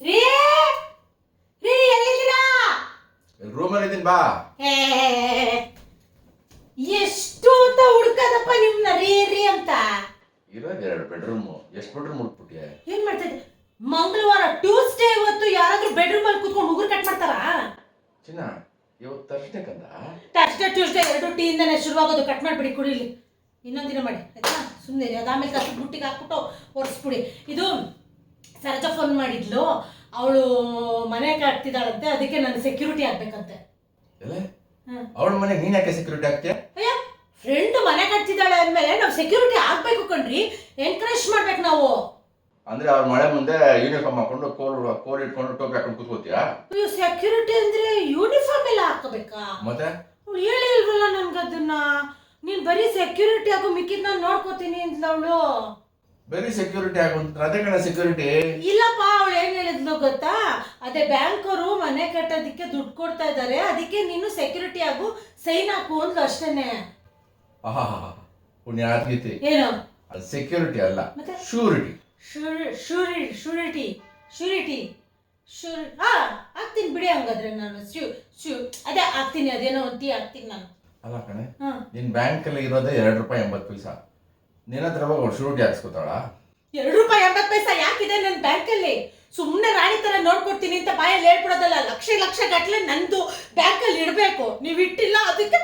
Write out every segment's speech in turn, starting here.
ರೀ ರೀ ಎಲ್ಲಿದ್ದೀರಾ? ರೂಮಲ್ಲಿ ಇದ್ದೀನಿ ಬಾ. ಏ, ಎಷ್ಟು ಅಂತ ಹುಡ್ಕದಪ್ಪ ನಿಮ್ನ ರೀ ರೀ ಅಂತ. ಇರೋದು ಎರಡು ಬೆಡ್ರೂಮು ಎಷ್ಟು ಬೆಡ್ರೂಮ್ ಹುಡುಕ್ಬಿಟ್ಟಿಯೆ? ಏನ್ ಮಾಡ್ತಿದ್ದೆ ಮಂಗಳವಾರ ಟ್ಯೂಸ್ಡೇ ಇವತ್ತು ಯಾರಾದ್ರೂ ಬೆಡ್ರೂಮ್ ಅಲ್ಲಿ ಕುತ್ಕೊಂಡು ಉಗುರು ಕಟ್ ಮಾಡ್ತಾರಾ? ಚಿನ್ನ ಇವತ್ತು ತರ್ಸ್ಡೆ ಕಂದ? ಟ್ಯೂಸ್ಡೇ ಟ್ಯೂಸ್ಡೇ ಎರಡು ಟೀ ಇಂದನೇ ಶುರುವಾಗೋದು. ಕಟ್ ಮಾಡ್ಬಿಡಿ ಕುಡಿಲಿ. ಇನ್ನೊಂದಿನ ದಿನ ಮಾಡಿ ಆಯ್ತಾ? ಸುಮ್ಮನೆ ಅದಾಮೇಲೆ ಕಸ ಬುಟ್ಟಿಗೆ ಹಾಕ್ಬಿಟ್ಟು ಒರೆಸ್ಬಿಡಿ. ಇದು ಸರಜಾ ಫೋನ್ ಮಾಡಿದ್ಲು. ಅವಳು ಮನೆ ಕಟ್ತಿದ್ದಾಳಂತೆ ಅದಕ್ಕೆ ನಾನು ಸೆಕ್ಯೂರಿಟಿ ಆಗ್ಬೇಕಂತೆ. ಅವಳ ಮನೆ ನೀನ್ ಯಾಕೆ ಸೆಕ್ಯೂರಿಟಿ ಆಗ್ತೀಯ ಅಯ್ಯ ಫ್ರೆಂಡ್ ಮನೆ ಕಟ್ತಿದ್ದಾಳೆ ಅಂದ್ಮೇಲೆ ನಾವು ಸೆಕ್ಯೂರಿಟಿ ಆಗ್ಬೇಕು ಕಣ್ರಿ. ಎನ್ಕರೇಜ್ ಮಾಡ್ಬೇಕು ನಾವು. ಅಂದ್ರೆ ಅವ್ರ ಮಳೆ ಮುಂದೆ ಯೂನಿಫಾರ್ಮ್ ಹಾಕೊಂಡು ಕೋಲ್ ಕೋಲ್ ಇಟ್ಕೊಂಡು ಟೋಪಿ ಹಾಕೊಂಡು ಕೂತ್ಕೋತೀಯಾ? ಸೆಕ್ಯೂರಿಟಿ ಅಂದ್ರೆ ಯೂನಿಫಾರ್ಮ್ ಎಲ್ಲ ಹಾಕಬೇಕಾ? ಮತ್ತೆ? ಅವಳು ಹೇಳಿಲ್ವಲ್ಲ ನನ್ಗೆ ಅದನ್ನ ನೀನ್ ಬರೀ ಸೆಕ್ಯೂರಿಟಿ ಆಗೋ ಮಿಕ್ಕಿದ್ ನಾನು ನೋಡ್ಕೋತೀನಿ ಅಂತ ಅವಳು. ಬರೀ ಸೆಕ್ಯೂರಿಟಿ ಹಾಕೊಂಡ್ರೆ ಅದೇ ಕಣ ಸೆಕ್ಯೂರಿಟಿ ಇಲ್ಲಪ್ಪ ಅವಳು ಏನ್ ಹೇಳಿದ್ಲು ಗೊತ್ತಾ? ಅದೇ ಬ್ಯಾಂಕರು ಮನೆ ಕಟ್ಟೋದಕ್ಕೆ ದುಡ್ಡು ಕೊಡ್ತಾ ಇದ್ದಾರೆ ಅದಕ್ಕೆ ನೀನು ಸೆಕ್ಯೂರಿಟಿ ಆಗು ಸೈನ್ ಹಾಕು ಅಂದ್ಲು ಅಷ್ಟೇನೆ. ಆಹಾ ಆದ್ಯತೆ ಏನು? ಅದು ಸೆಕ್ಯೂರಿಟಿ ಅಲ್ಲ ಮತ್ತೆ? ಶೂರಿಟಿ ಶೂರಿ ಶೂರಿಟಿ ಶೂರಿಟಿ ಶೂರ್ ಹಾ ಹಾಕ್ತೀನಿ ಬಿಡಿ ಹಂಗಾದ್ರೆ ನಾನು ಶೂ ಶೂ ಅದೇ ಆಗ್ತೀನಿ ಅದೇನೋ ಒಂದು ಆಗ್ತೀನಿ ನಾನು. ಅಲ್ಲ ಕಣೆ ಹಾ. ನಿನ್ ಬ್ಯಾಂಕಲ್ಲಿ ಇರೋದೇ ಎರಡು ರೂಪಾಯಿ ಎಂಬತ್ತು ಪೈಸಾ. ನಿನ್ನ ಹತ್ರ ಅವ್ಳು ಶೂರಿಟಿ ಹಾಕ್ಸ್ಕೊತಾಳ ಎರಡು ರೂಪಾಯಿ ಎಂಬತ್ತು ಪೈಸಾ ಯಾಕಿದೆ ನನ್ನ ಬ್ಯಾಂಕಲ್ಲಿ? ಸುಮ್ಮನೆ ರಾಣಿ ತರ ನೋಡ್ಕೊಡ್ತೀನಿ ಅಂತ ಬಾಯಲ್ಲಿ ಹೇಳ್ಬಿಡೋದಲ್ಲ ಲಕ್ಷ ಲಕ್ಷ ಗಟ್ಟಲೆ ನಂದು ಬ್ಯಾಂಕಲ್ಲಿ ಇಡಬೇಕು. ನೀವು ಇಟ್ಟಿಲ್ಲ ಅದಕ್ಕೆ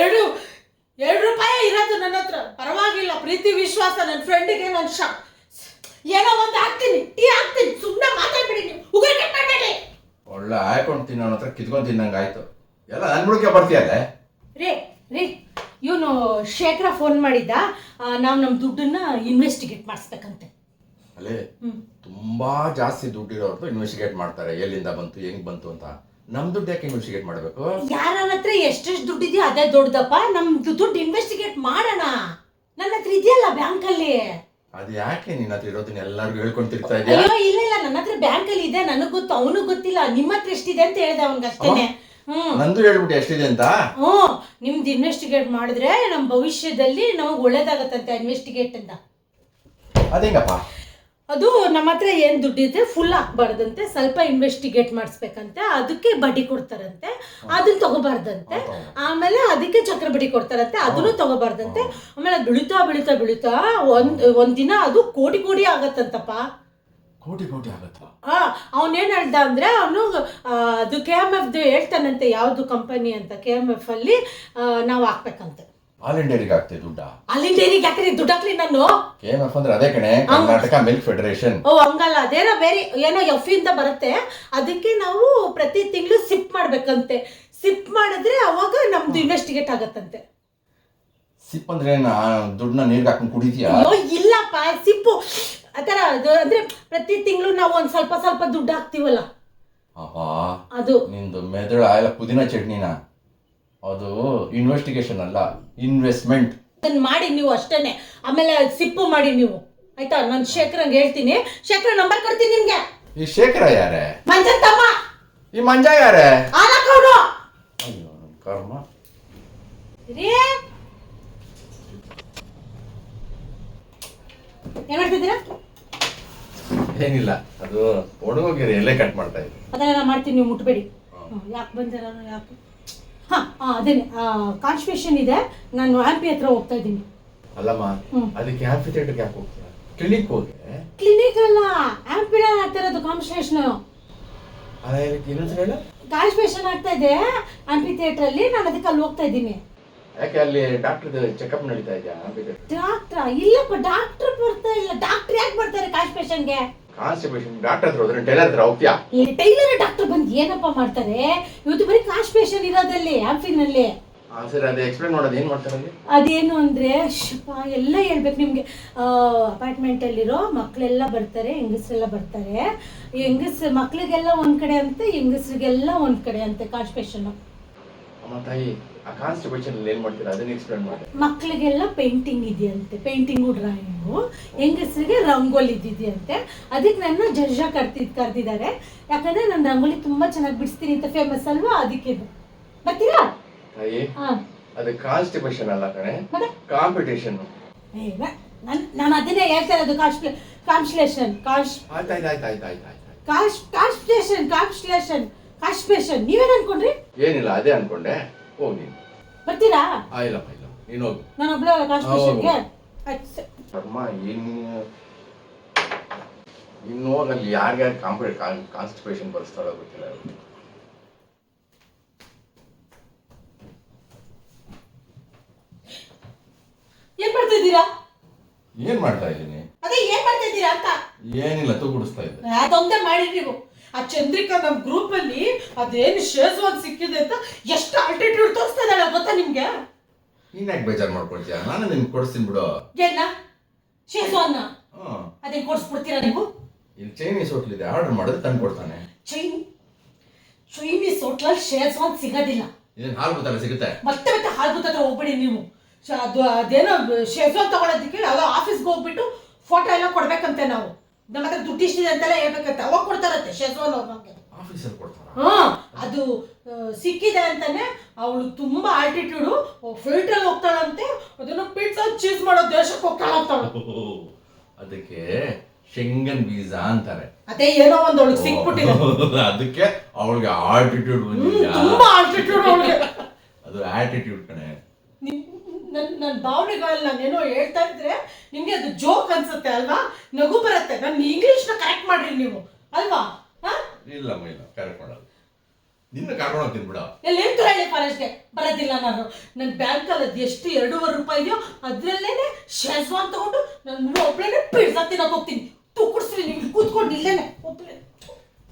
ಎರಡು ಎರಡು ರೂಪಾಯಿ ಇರೋದು ನನ್ನ ಹತ್ರ. ಪರವಾಗಿಲ್ಲ ಪ್ರೀತಿ ವಿಶ್ವಾಸ ನನ್ನ ಫ್ರೆಂಡಿಗೆ ನಾನು ಶಾ ಏನೋ ಒಂದು ಹಾಕ್ತೀನಿ ಟೀ ಹಾಕ್ತೀನಿ ಸುಮ್ಮನೆ ಮಾತಾಡ್ಬಿಡಿ ನೀವು. ಉಗುರು ಕಟ್ ಮಾಡಬೇಡಿ. ಒಳ್ಳೆ ಹಾಕೊಂಡು ತಿನ್ನೋ ಹತ್ರ ಕಿತ್ಕೊಂಡು ತಿನ್ನಂಗೆ ಆಯ್ತು ಎಲ್ಲ ನನ್ ಬುಡಕ್ಕೆ ಬರ್ತೀಯಲ್ಲ? ರೀ ರೇ. ಇವನು ಶೇಖರ ಫೋನ್ ಮಾಡಿದ್ದ. ನಾವು ನಮ್ಮ ದುಡ್ಡನ್ನ ಇನ್ವೆಸ್ಟಿಗೇಟ್ ಮಾಡಿಸ್ಬೇಕಂತೆ. ಅಲ್ಲೇ ತುಂಬಾ ಜಾಸ್ತಿ ದುಡ್ಡಿರೋರ್ದು ಇನ್ವೆಸ್ಟಿಗೇಟ್ ಮಾಡ್ತಾರೆ. ಎಲ್ಲಿಂದ ಬಂತು ಹೆಂಗ್ ಬಂತು ಅಂತ. ನಮ್ ದುಡ್ಡು ಯಾಕೆ ಇನ್ವೆಸ್ಟಿಗೇಟ್ ಮಾಡಬೇಕು? ಯಾರ ಹತ್ರ ಎಷ್ಟೆಷ್ಟು ದುಡ್ಡಿದೆಯೋ ಅದೇ ದೊಡ್ಡದಪ್ಪ. ನಮ್ದು ದುಡ್ಡು ಇನ್ವೆಸ್ಟಿಗೇಟ್ ಮಾಡೋಣ. ನನ್ನ ಹತ್ರ ಇದೆಯಲ್ಲ ಬ್ಯಾಂಕಲ್ಲಿ. ಅದು ಯಾಕೆ ನಿನ್ನ ಹತ್ರ ಇರೋದನ್ನ ಎಲ್ಲರಿಗೂ ಹೇಳ್ಕೊಂಡು ತಿರ್ತಾ ಇದೆಯಾ? ಅಯ್ಯೋ ಇಲ್ಲ ಇಲ್ಲ. ನನ್ನ ಹತ್ರ ಬ್ಯಾಂಕಲ್ಲಿ ಇದೆ. ನನಗ್ ಗೊತ್ತು ಅವನು ಗೊತ್ತಿಲ್ಲ. ನಿಮ್ಮ ಹತ್ರ ಎಷ್ಟಿದೆ ಅಂತ ಹೇಳಿದೆ ಅವನಿಗೆ ಅಷ್ಟೇನೆ ನಂದು ಹೇಳ್ಬಿಟ್ಟು ಎಷ್ಟಿದೆ ಅಂತ? ಹ್ಞೂ ನಿಮ್ದು ಇನ್ವೆಸ್ಟಿಗೇಟ್ ಮಾಡಿದ್ರೆ ನಮ್ಮ ಭವಿಷ್ಯದಲ್ಲಿ ನಮಗೆ ಒಳ್ಳೇದಾಗತ್ತಂತೆ ಇನ್ವೆಸ್ಟಿಗೇಟ್ ಅಂತ. ಅದೇಂಗಪ್ಪ? ಅದು ನಮ್ಮ ಹತ್ರ ಏನು ದುಡ್ಡಿದೆ ಫುಲ್ ಹಾಕ್ಬಾರ್ದಂತೆ ಸ್ವಲ್ಪ ಇನ್ವೆಸ್ಟಿಗೇಟ್ ಮಾಡಿಸ್ಬೇಕಂತೆ ಅದಕ್ಕೆ ಬಡ್ಡಿ ಕೊಡ್ತಾರಂತೆ ಅದನ್ನ ತಗೋಬಾರ್ದಂತೆ ಆಮೇಲೆ ಅದಕ್ಕೆ ಚಕ್ರ ಬಡ್ಡಿ ಕೊಡ್ತಾರಂತೆ ಅದನ್ನು ತಗೋಬಾರ್ದಂತೆ ಆಮೇಲೆ ಅದು ಬೆಳೀತಾ ಬೆಳೀತಾ ಬೆಳೀತಾ ಒಂದ್ ಒಂದಿನ ಅದು ಕೋಟಿ ಕೋಟಿ ಆಗತ್ತಂತಪ್ಪ. ಕೋಟಿ ಕೋಟಿ ಆಗುತ್ತೆ. ಆ ಅವನೇನು ಹೇಳ್ದ ಅಂದ್ರೆ ಅವನು ಅದು ಕೆ ಎಂ ಎಫ್ ಹೇಳ್ತಾನಂತೆ ಯಾವುದು ಕಂಪನಿ ಅಂತ ಕೆ ಎಂ ಎಫ್ ಅಲ್ಲಿ ಆ, ನಾವು ಹಾಕ್ಬೇಕಂತೆ. ಆಲ್ ಇಂಡಿಯಾರಿಗೆ ಆಗ್ತದೆ ದುಡ್ಡ? ಅಲ್ಲಿ ಏನಿಗೆ ಹಾಕಿರಿ ದುಡ್ಡು ಹಾಕ್ಲಿ ನಾನು. ಕೆ ಎಂ ಎಫ್ ಅಂದ್ರೆ ಅದೇ ಕಣೆ ಕರ್ನಾಟಕ ಮಿಲ್ಕ್ ಫೆಡರೇಷನ್ ಓ ಹಂಗಲ್ಲ ಅದೇನೋ ಬೇರೆ ಏನೋ ಎಫ್ ಇಂದ ಬರುತ್ತೆ. ಅದಕ್ಕೆ ನಾವು ಪ್ರತಿ ತಿಂಗಳು ಸಿಪ್ ಮಾಡ್ಬೇಕಂತೆ. ಸಿಪ್ ಮಾಡಿದ್ರೆ ಅವಾಗ ನಮ್ದು ಇನ್ವೆಸ್ಟಿಗೇಟ್ ಆಗತ್ತಂತೆ. ಸಿಪ್ ಅಂದ್ರೆ ದುಡ್ಡನ್ನ ನೀರ್ಗೆ ಹಾಕೊಂಡು ಕುಡಿತೀಯಾ? ಅಯ್ಯೋ ಇಲ್ಲಪ್ಪ ಸಿಪ್ಪು ಆ ಥರ ಅದು ಅಂದ್ರೆ ಪ್ರತಿ ತಿಂಗಳು ನಾವು ಒಂದ್ ಸ್ವಲ್ಪ ಸ್ವಲ್ಪ ದುಡ್ಡು ಹಾಕ್ತೀವಲ್ಲ? ಅಪ್ಪಾ ಅದು. ನಿಂದು ಮೆದುಳು ಆಯ್ಲ ಪುದೀನ ಚಟ್ನಿನ. ಅದು ಇನ್ವೆಸ್ಟಿಗೇಷನ್ ಅಲ್ಲ ಇನ್ವೆಸ್ಟ್ಮೆಂಟ್ ಅದನ್ನ ಮಾಡಿ ನೀವು ಅಷ್ಟೇನೆ. ಆಮೇಲೆ ಸಿಪ್ಪು ಮಾಡಿ ನೀವು. ಆಯ್ತಾ? ನಾನು ಶೇಖರಂಗೆ ಹೇಳ್ತೀನಿ. ಶೇಖರ ನಂಬರ್ ಕೊಡ್ತೀನಿ ನಿಮ್ಗೆ ಈ ಶೇಖರ ಯಾರೇ? ಮಂಜನ್ ತಮ್ಮ. ಈ ಮಂಜ ಯಾರೇ? ಅಯ್ಯೋ ನನ್ ಕರ್ಮ. ರೀ. ಏನ್ ಮಾಡ್ತಿದ್ದೀರಾ? ಏನಿಲ್ಲ ಅದು ಒಣಗೋಗಿರಿ ಎಲೆ ಕಟ್ ಮಾಡ್ತಾ ಇದ್ದೀನಿ. ಅದನ್ನೆಲ್ಲ ಮಾಡ್ತೀನಿ ನೀವು ಮುಟ್ಬೇಡಿ. ಯಾಕೆ ಬಂದಿರ ಯಾಕೆ? ಹಾ ಅದೇನೆ ಕಾನ್ಸ್ಟಿಪೇಷನ್ ಇದೆ ನಾನು ಆಂಪಿ ಹತ್ರ ಹೋಗ್ತಾ ಇದ್ದೀನಿ. ಅಲ್ಲಮ್ಮ. ಅದಕ್ಕೆ ಹ್ಯಾಪಿ ಥಿಯೇಟರ್ಗೆ ಯಾಕೆ ಹೋಗ್ತೀರಾ? ಕ್ಲಿನಿಕ್ ಹೋಗಿ ಕ್ಲಿನಿಕ್ ಅಲ್ಲ ಆಂಪಿನ ಆಗ್ತಾ ಇರೋದು ಕಾನ್ಸ್ಟಿಪೇಷನ್ ಇದಕ್ಕೆ ಇನ್ನೊಂದ್ಸಲ ಹೇಳು. ಕಾನ್ಸ್ಟಿಪೇಷನ್ ಆಗ್ತಾ ಇದೆ ಆಂಪಿ ಥಿಯೇಟ್ರಲ್ಲಿ ನಾನು ಅದಕ್ಕೆ ಅಲ್ಲಿ ಹೋಗ್ತಾ ಇದ್ದೀನಿ. ಯಾಕೆ ಅಲ್ಲಿ ಡಾಕ್ಟರ್ ಚೆಕಪ್ ನಡೀತಾ ಇದೆಯಾ? ಡಾಕ್ಟ್ರಾ ಇಲ್ಲಪ್ಪ ಡಾಕ್ಟರ್ ಬರ್ತಾ ಇಲ್ಲ. ಡಾಕ್ಟರ್ ಯಾಕೆ ಬರ್ತಾರೆ ಕಾನ್ಸ್ಟಿಪೇಷನ್ಗೆ ಕಾನ್ಸ್ಟಿಪೇಷನ್ ಡಾಕ್ಟರ್ ಹತ್ರ ಹೋದ್ರೆ ಟೈಲರ್ ಹತ್ರ ಹೋಗ್ತೀಯಾ? ಈ ಟೈಲರ್ ಡಾಕ್ಟರ್ ಬಂದು ಏನಪ್ಪ ಮಾಡ್ತಾರೆ? ಇವತ್ತು ಬರೀ ಕಾನ್ಸ್ಟಿಪೇಷನ್ ಇರೋದಲ್ಲಿ ಆಂಪಿನಲ್ಲಿ ಆ ಸರಿ ಅದೇ ಎಕ್ಸ್ಪ್ಲೇನ್ ಮಾಡೋದು. ಏನು ಮಾಡ್ತಾರೆ ಅಲ್ಲಿ? ಅದೇನು ಅಂದರೆ ಶಪ್ಪ ಎಲ್ಲ ಹೇಳ್ಬೇಕು ನಿಮಗೆ. ಅಪಾರ್ಟ್ಮೆಂಟಲ್ಲಿರೋ ಮಕ್ಕಳೆಲ್ಲ ಬರ್ತಾರೆ ಹೆಂಗಸ್ರೆಲ್ಲ ಬರ್ತಾರೆ. ಹೆಂಗಸ್ ಮಕ್ಳಿಗೆಲ್ಲ ಒಂದ್ ಕಡೆ ಅಂತೆ ಹೆಂಗಸ್ರಿಗೆಲ್ಲ ಒಂದ್ ಕಡೆ ಅಂತೆ ಕಾನ್ಸ್ಟಿಪೇಷನ್ನು ಅಮ್ಮ ತಾಯಿ ಆ ಏನು ಮಾಡ್ತೀರಾ? ಅದನ್ನ ಎಕ್ಸ್ಪ್ಲೇನ್ ಮಾಡಿ. ಮಕ್ಕಳಿಗೆಲ್ಲ ಪೇಂಟಿಂಗ್ ಇದೆಯಂತೆ. ಪೇಂಟಿಂಗು ಡ್ರಾಯಿಂಗು ಹೆಂಗಸರಿಗೆ ರಂಗೋಲಿ ಇದ್ದಿದೆಯಂತೆ. ಅದಕ್ಕೆ ನನ್ನ ಜಜ್ಜ ಕರ್ತಿದ್ ಕರೆದಿದ್ದಾರೆ. ಯಾಕಂದ್ರೆ ನಾನು ರಂಗೋಲಿ ತುಂಬಾ ಚೆನ್ನಾಗಿ ಬಿಡಿಸ್ತೀನಿ ಅಂತ ಫೇಮಸ್ ಅಲ್ವಾ? ಅದಕ್ಕೆ. ಬರ್ತೀರಾ? ತಾಯಿ ಹಾ. ಅದು ಕಾನ್ಸ್ಟಿಪೇಷನ್ ಅಲ್ಲ ಕಣೆ. ಮತ್ತೆ? ಕಾಂಪಿಟೇಷನ್ ನಾನು ನಾನು ಅದನ್ನೇ ಹೇಳ್ತಾ ಇರೋದು ಕಾನ್ಸ್ಲೆ ಕಾನ್ಸ್ಲೇಷನ್ ಕಾನ್ಸ್ ಆಯ್ತು ಆಯ್ತು ಆಯ್ತು ಆಯ್ತು ಆಯ್ತು ಆಯ್ತು. ಕಾಶ್ ಕಾನ್ಸ್ಟಿಲೇಷನ್ ಕಾನ್ಸ್ಟಿಲೇಷನ್ ನೀವೇನ್ ಅನ್ಕೊಂಡ್ರಿ? ಏನಿಲ್ಲ ಅದೇ ಅನ್ಕೊಂಡೆ. ಹೋಗಿ ನೀನು. ಬರ್ತೀರಾ? ಆ, ಇಲ್ಲಪ್ಪ ಇಲ್ಲ. ನೀನು ಹೋಗು. ನಾನು ಒಬ್ಳೆ ಕಾನ್ಸ್ಟಿಲೇಷನ್ಗೆ ಕರ್ಮ ಇನ್ನು ಇನ್ನು ಹೋಗಿ ಅಲ್ಲಿ ಯಾರ್ಯಾರು ಕಾಂಪಿ ಕಾನ್ಸ್ಟಿಪೇಷನ್ ಬರ್ಸ್ತಾರೋ ಗೊತ್ತಿಲ್ಲ. ಏನ್ ಮಾಡ್ತಾ ಇದ್ದೀರಾ? ಏನ್ ಮಾಡ್ತಾ ಇದ್ದೀನಿ? ಅದೇ ಏನ್ ಮಾಡ್ತಾ ಇದ್ದೀರಾ ಅಂತ? ಏನಿಲ್ಲ ತೂಗುಡಿಸ್ತಾ ಇದ್ದೆ. ಅದೊಂದೇ ಮಾಡಿ ನೀವು. ಆ ಚಂದ್ರಿಕಾ ನಮ್ಮ ಗ್ರೂಪ್ ಅಲ್ಲಿ ಅದೇನು ಶೇರ್ವಾನ್ ಸಿಕ್ಕಿದೆ ಅಂತ ಎಷ್ಟು ಆಲ್ಟಿಟ್ಯೂಡ್ ತೋರಿಸ್ತಾ ಇದ್ದಾಳೆ ಗೊತ್ತಾ ನಿಮ್ಗೆ? ನೀನ್ಯಾಕೆ ಬೇಜಾರು ಮಾಡ್ಕೊಳ್ತೀಯ? ನಾನು ನಿನ್ ಕೊಡಿಸ್ತೀನಿ ಬಿಡು. ಏನ ಶೇರ್ವಾನ್ನ ಹ್ಮ್ ಅದೇನ್ ಕೊಡ್ಸ್ಬಿಡ್ತೀರಾ ನೀವು? ಇಲ್ಲಿ ಚೈನೀಸ್ ಹೋಟ್ಲ್ ಇದೆ. ಆರ್ಡರ್ ಮಾಡಿದ್ರೆ ತಂದು ಕೊಡ್ತಾನೆ. ಚೈನ್ ಚೈನೀಸ್ ಹೋಟ್ಲಲ್ಲಿ ಶೇರ್ವಾನ್ ಸಿಗೋದಿಲ್ಲ. ಇದೇನು ಹಾಲು ಗೊತ್ತಲ್ಲ ಸಿಗುತ್ತೆ? ಮತ್ತೆ ಮತ್ತೆ ಹಾಲ್ಗುತ್ತ ಹತ್ರ ಹೋಗ್ಬಿಡಿ ನೀವು. ಶ- ಅದು ಅದೇನೋ ಶೇರ್ವಾನ್ ತಗೊಳೋದಕ್ಕೆ ಯಾವುದೋ ಆಫೀಸ್ಗೆ ಹೋಗ್ಬಿಟ್ಟು ಫೋಟೋ ಎಲ್ಲ ಕೊಡ್ಬೇಕಂತೆ ನಾವು. ನಮ್ಮ ಹತ್ರ ದುಡ್ಡು ಇಷ್ಟಿದೆ ಅಂತೆಲ್ಲ ಹೇಳ್ಬೇಕಂತೆ ಅವಾಗ ಕೊಡ್ತಾರತ್ತೆ ಶೆಸ್ವಾನ್ ಅವ್ರ ನಮ್ಗೆ. ಆಫೀಸಲ್ಲಿ ಕೊಡ್ತಾರ? ಹಾ ಅದು ಆ, ಸಿಕ್ಕಿದೆ ಅಂತಾನೆ ಅವಳು ತುಂಬಾ ಆಲ್ಟಿಟ್ಯೂಡು ಫಿಲ್ಟರ್ ಹೋಗ್ತಾಳಂತೆ ಅದನ್ನ ಪಿಟ್ಸ್ ಚೀಸ್ ಮಾಡೋ ದೇಶಕ್ಕೆ ಹೋಗ್ತಾಳಂತಾಳು ಅದಕ್ಕೆ ಶೆಂಗನ್ ವೀಸಾ ಅಂತಾರೆ. ಅದೇ ಏನೋ ಒಂದು ಅವಳಿಗೆ ಸಿಕ್ಬಿಟ್ಟಿದೆ. ಅದಕ್ಕೆ ಅವಳಿಗೆ ಆಲ್ಟಿಟ್ಯೂಡ್ ಹ್ಮ್, ಬಂದಿದ್ಯಾ ತುಂಬಾ ಆಲ್ಟಿಟ್ಯೂಡ್ ಅವಳಿಗೆ. ಅದು ಆಟಿಟ್ಯೂಡ್ ಕಣೆ. ನನ್ನ ಭಾವನೆಗಳಲ್ಲಿ ನಾನೇನೋ ಹೇಳ್ತಾ ಇದ್ರೆ ನಿಮಗೆ ಅದು ಜೋಕ್ ಅನ್ಸುತ್ತೆ ಅಲ್ವಾ? ನಗು ಬರುತ್ತೆ. ನನ್ನ ಇಂಗ್ಲೀಷ್ನ ಕರೆಕ್ಟ್ ಮಾಡ್ರಿ ನೀವು. ಅಲ್ವಾ? ಹಾ? ಇಲ್ಲ ಇಲ್ಲ. ಕರೆಕ್ಟ್ ಮಾಡಲ್ಲ. ನಿನ್ನ ಕರ್ಕೊಂಡು ಹೋಗ್ತೀನಿ ಬಿಡ ಎಲ್ಲೇನು ಹೇಳಿ ಫಾರೆಸ್ಟ್ಗೆ ಬರೋದಿಲ್ಲ ನಾನು. ನನ್ನ ಬ್ಯಾಂಕಲ್ಲಿ ಅದು ಎಷ್ಟು ಎರಡೂವರೆ ರೂಪಾಯಿ ಇದೆಯೋ ಅದರಲ್ಲೇನೆ ಶೇಜ್ವಾನ್ ತಗೊಂಡು ನಾನು ಒಬ್ಳೇನೆ ಪಿಡ್ಸಾ ತಿನ್ನೋಕೆ ಹೋಗ್ತೀನಿ. ತುಕ್ಕುಡ್ಸ್ರಿ ನಿಮ್ಗೆ ಕೂತ್ಕೊಂಡು ಇಲ್ಲೇನೆ. ಒಬ್ಳೆ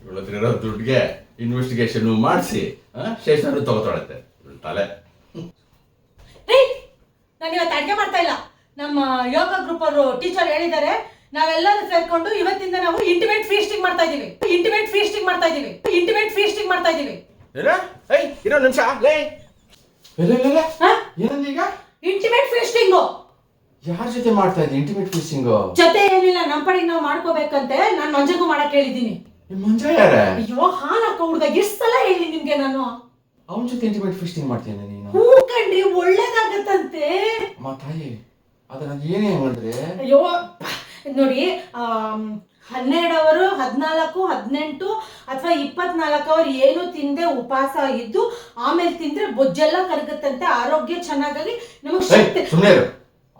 ಇವಳ ಹತ್ರ ಇರೋ ದುಡ್ಡಿಗೆ ಇನ್ವೆಸ್ಟಿಗೇಷನ್ ಮಾಡಿಸಿ ಶೇಷನ್ ತಗೋತಾಳತ್ತೆ ತಲೆ. ನಾನು ಇವತ್ತು ಅಡುಗೆ ಮಾಡ್ತಾ ಇಲ್ಲ. ನಮ್ಮ ಯೋಗ ಗ್ರೂಪ್ ಅವರು ಟೀಚರ್ ಹೇಳಿದ್ದಾರೆ ನಾವೆಲ್ಲರೂ ಸೇರ್ಕೊಂಡು ಇವತ್ತಿಂದ ನಾವು ಇಂಟಿಮೇಟ್ ಫೀಸ್ಟಿಂಗ್ ಮಾಡ್ತಾ ಇದೀವಿ ಇಂಟಿಮೇಟ್ ಫೀಸ್ಟಿಂಗ್ ಮಾಡ್ತಾ ಇದೀವಿ ಇಂಟಿಮೇಟ್ ಫೀಸ್ಟಿಂಗ್ ಮಾಡ್ತಾ ಇದೀವಿ ಇರೋ ನಿಮಿಷ ಲೇ. ಇಲ್ಲ ಹಾ? ಏನಂದೀಗ ಇಂಟಿಮೇಟ್ ಫೀಸ್ಟಿಂಗು ಯಾರ ಜೊತೆ ಮಾಡ್ತಾ ಇದ್ದೀನಿ ಇಂಟಿಮೇಟ್ ಫಿಶಿಂಗು ಜೊತೆ ಏನಿಲ್ಲ ನಮ್ಮ ಪಡೆಗೆ ನಾವು ಮಾಡ್ಕೋಬೇಕಂತೆ. ನಾನು ಮಂಜಗೂ ಮಾಡಕ್ ಹೇಳಿದ್ದೀನಿ ಮಂಜ ಯಾರ? ಅಯ್ಯೋ ಹಾಲಕ್ಕ ಹುಡ್ಗ ಎಷ್ಟು ಸಲ ಹೇಳಿ ನಿಮ್ಗೆ ನಾನು? ಅವನ ಜೊತೆ ಇಂಟಿಮೇಟ್ ಫಿಸ್ಟಿಂಗ್ ಮಾಡ್ತೀನಿ ನೀನು? ಹೂ ಕಂಡ್ರಿ ಒಳ್ಳೇದಾಗತ್ತಂತೆ. ಅಮ್ಮ ತಾಯಿ ಅದನ್ನ ಏನೇ ಮಾಡಿದ್ರೆ ಅಯ್ಯೋ ನೋಡಿ ಹನ್ನೆರಡು ಅವರು ಹದಿನಾಲ್ಕು ಹದಿನೆಂಟು ಅಥವಾ ಇಪ್ಪತ್ನಾಲ್ಕು ಅವರು ಏನು ತಿಂದೆ ಉಪವಾಸ ಇದ್ದು ಆಮೇಲೆ ತಿಂದ್ರೆ ಬೊಜ್ಜೆಲ್ಲ ಕರಗುತ್ತಂತೆ ಆರೋಗ್ಯ ಚೆನ್ನಾಗಾಗಿ ನಮಗೆ ಶಕ್ತಿ ಸುಮ್ಮನೆ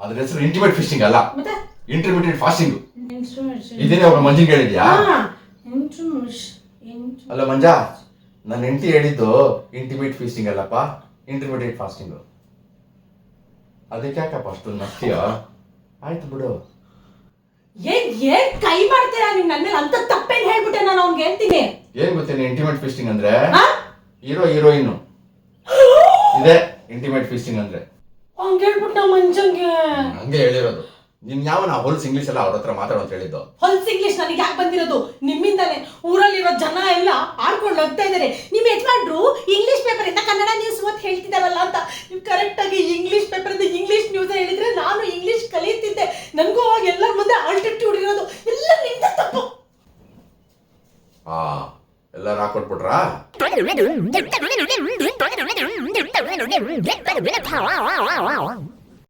ಅದ್ರ ಹೆಸರು ಇಂಟಿಮೇಟ್ ಫಿಸ್ಟಿಂಗ್ ಅಲ್ಲ. ಮತ್ತೆ? ಇಂಟರ್ಮೀಡಿಯೇಟ್ ಫಾಸ್ಟಿಂಗ್ ಇದೇನೆ ಅವ್ರ ಮಂಜಿಗೆ ಹೇಳಿದ್ಯಾ ಅಲ್ಲ ಮಂಜ ನನ್ನ ಹೆಂಡತಿ ಹೇಳಿದ್ದು ಇಂಟಿಮೇಟ್ ಫೀಸ್ಟಿಂಗ್ ಅಲ್ಲಪ್ಪ ಇಂಟರ್ಮೀಡಿಯೇಟ್ ಫಾಸ್ಟಿಂಗ್ ಅದಕ್ಕೆ ಯಾಕಪ್ಪ ಅಷ್ಟೊಂದು ನಗ್ತೀಯ? ಆಯ್ತು ಬಿಡು. ಏನ್ ಏನ್ ಕೈ ಮಾಡ್ತೀರಾ ನೀವು ನನ್ನ ಮೇಲೆ? ಅಂತ ತಪ್ಪೇನ್ ಹೇಳ್ಬಿಟ್ಟೆ ನಾನು ಅವ್ನ್ಗೆ ಹೇಳ್ತೀನಿ ಏನ್ ಗೊತ್ತೇನೆ ಇಂಟಿಮೇಟ್ ಫೀಸ್ಟಿಂಗ್ ಅಂದ್ರೆ? ಹಾ? ಹೀರೋ ಹೀರೋಯಿನ್ ಇದೆ ಇಂಟಿಮೇಟ್ ಫೀಸ್ಟಿಂಗ್ ಅಂದ್ರೆ. ಹಂಗೆ ಹೇಳ್ಬಿಟ್ಟ ಮಂಜಂಗೆ? ಹಂಗೆ ಹೇಳಿರೋದು. ನಿನ್ ಯಾವನ ಹೊಲ್ಸ್ ಇಂಗ್ಲಿಷ್ ಎಲ್ಲ ಅವ್ರ ಹತ್ರ ಮಾತಾಡೋ ಅಂತ ಹೇಳಿದ್ದು? ಹೊಲ್ಸ್ ಇಂಗ್ಲಿಷ್ ನನಗೆ ಯಾಕೆ ಬಂದಿರೋದು? ನಿಮ್ಮಿಂದಾನೆ ಊರಲ್ಲಿರೋ ಜನ ಎಲ್ಲ ಆಡ್ಕೊಂಡು ಹೋಗ್ತಾ ಇದಾರೆ. ನಿಮ್ ಯಜಮಾನ್ರು ಇಂಗ್ಲಿಷ್ ಪೇಪರ್ ಇಂದ ಕನ್ನಡ ನ್ಯೂಸ್ ಓದ್ ಹೇಳ್ತಿದಾರಲ್ಲ ಅಂತ. ನೀವು ಕರೆಕ್ಟ್ ಆಗಿ ಇಂಗ್ಲಿಷ್ ಪೇಪರ್ ಇಂದ ಇಂಗ್ಲಿಷ್ ನ್ಯೂಸ್ ಹೇಳಿದ್ರೆ ನಾನು ಇಂಗ್ಲಿಷ್ ಕಲಿಯುತ್ತಿದ್ದೆ ನನಗೂ ಅವಾಗ ಎಲ್ಲರ ಮುಂದೆ ಆಲ್ಟಿಟ್ಯೂಡ್ ಇರೋದು. ಎಲ್ಲ ನಿಮ್ದ ತಪ್ಪು. ಆ ಎಲ್ಲರೂ ಹಾಕೊಟ್ಬಿಟ್ರಾ.